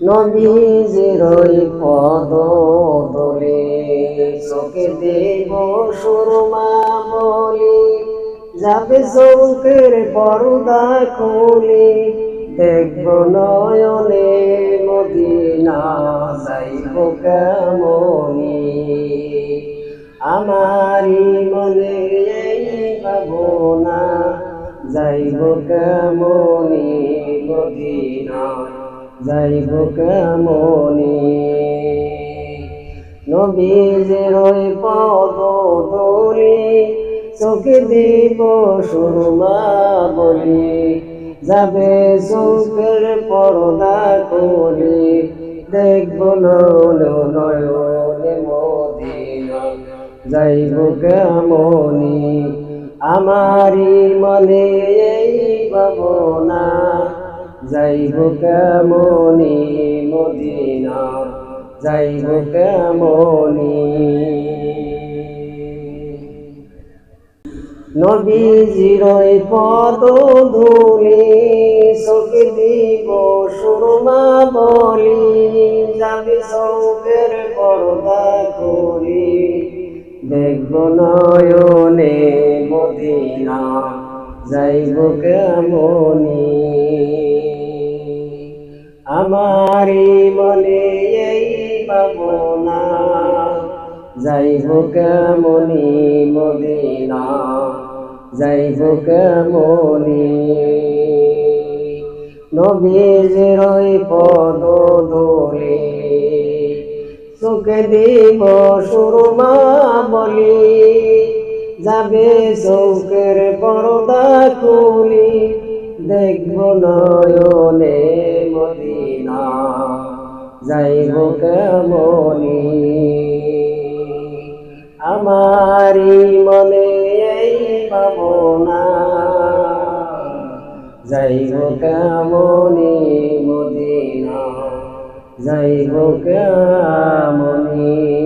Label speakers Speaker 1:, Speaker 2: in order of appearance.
Speaker 1: নবীজির পদ তোলে চোখে দেব সুরমা বলি, যাবে চৌকের পর্দা খুলে, দেখব নয়নে মদিনা যাইব কেমনি। আমারি মনে ভাবনা, যাইব কেমনি মদিনা যাইব কেমনি? নবীজের ওই পদ দলি চোখে দিব সুরমা বলি। যাবে চোখের পর্দা করি, দেখব নয়নে মদিনা। যাইব কেমনি? আমারি মনে যাইব কেমনি মদিনা, যাইব কেমনি। নবীজির ওই পদ ধুলি, চোখে দিব সুরমা বলি, যাবে চৌকের পর্দা করি। দেখব নয়নে মদিনা, যাইব কেমনি। আমারি মনে এই ভাবনা যাইব কেমনি মদিনা যাইব কেমনি নবীজির পদ দোলে চোখে দিব সুরমা বলি, যাবে চৌকের পর্দা খুলি, দেখব নয়নে মদিনা। যাইব কেমনি? আমারি মনে এই ভাবনা। যাইব কেমনি মদিনা? কেমনি?